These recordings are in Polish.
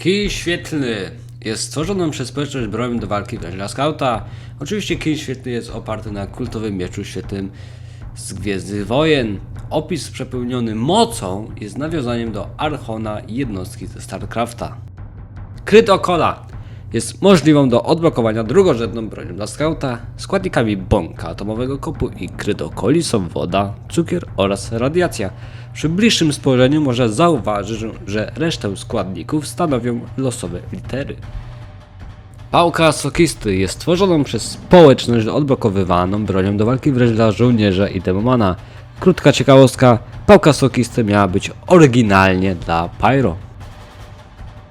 Kij świetlny jest stworzoną przez społeczność bronią do walki wręcz dla skauta. Oczywiście kij świetlny jest oparty na kultowym mieczu świetlnym z Gwiezdnych Wojen. Opis przepełniony mocą jest nawiązaniem do Archona jednostki ze StarCrafta. Kryt Okola jest możliwą do odblokowania drugorzędną bronią dla skauta. Składnikami bąka atomowego kopu i kryt Okoli są woda, cukier oraz radiacja. Przy bliższym spojrzeniu można zauważyć, że resztę składników stanowią losowe litery. Pałka Sokisty jest stworzoną przez społeczność odblokowywaną bronią do walki wręcz dla żołnierza i demomana. Krótka ciekawostka, pałka Sokisty miała być oryginalnie dla Pyro.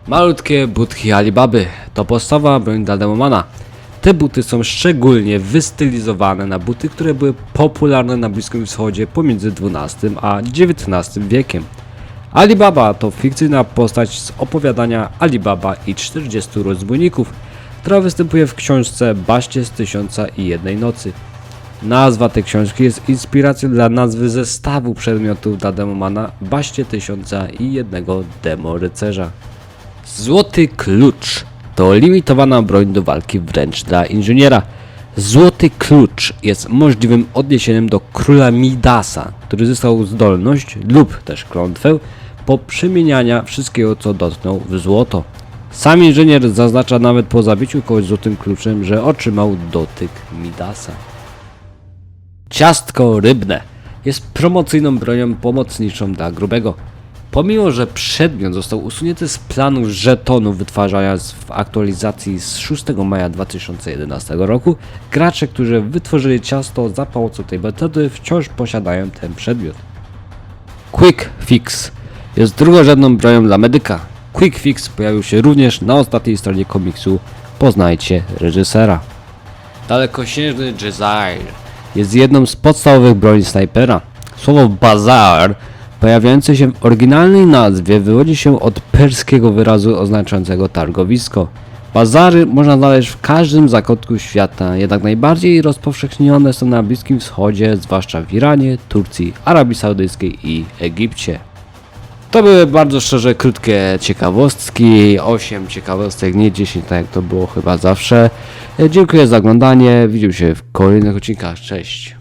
Malutkie butki Alibaby to podstawowa broń dla demomana. Te buty są szczególnie wystylizowane na buty, które były popularne na Bliskim Wschodzie pomiędzy XII a XIX wiekiem. Alibaba to fikcyjna postać z opowiadania Alibaba i 40 rozbójników, która występuje w książce Baście z Tysiąca i Jednej Nocy. Nazwa tej książki jest inspiracją dla nazwy zestawu przedmiotów dla demomana Baście Tysiąca i Jednego Demo Rycerza. Złoty Klucz to limitowana broń do walki wręcz dla inżyniera. Złoty Klucz jest możliwym odniesieniem do króla Midasa, który zyskał zdolność lub też klątwę po przemieniania wszystkiego co dotknął w złoto. Sam inżynier zaznacza nawet po zabiciu kogoś złotym kluczem, że otrzymał dotyk Midasa. Ciastko rybne jest promocyjną bronią pomocniczą dla grubego. Pomimo, że przedmiot został usunięty z planów żetonów wytwarzania w aktualizacji z 6 maja 2011 roku, gracze, którzy wytworzyli ciasto za pomocą tej metody wciąż posiadają ten przedmiot. Quick Fix jest drugorzędną bronią dla medyka. Quick Fix pojawił się również na ostatniej stronie komiksu Poznajcie reżysera. Dalekosiężny Desire jest jedną z podstawowych broni snajpera. Słowo bazar pojawiające się w oryginalnej nazwie wywodzi się od perskiego wyrazu oznaczającego targowisko. Bazary można znaleźć w każdym zakątku świata, jednak najbardziej rozpowszechnione są na Bliskim Wschodzie, zwłaszcza w Iranie, Turcji, Arabii Saudyjskiej i Egipcie. To były bardzo szczerze krótkie ciekawostki, 8 ciekawostek, nie 10, tak jak to było chyba zawsze. Dziękuję za oglądanie, widzimy się w kolejnych odcinkach, cześć.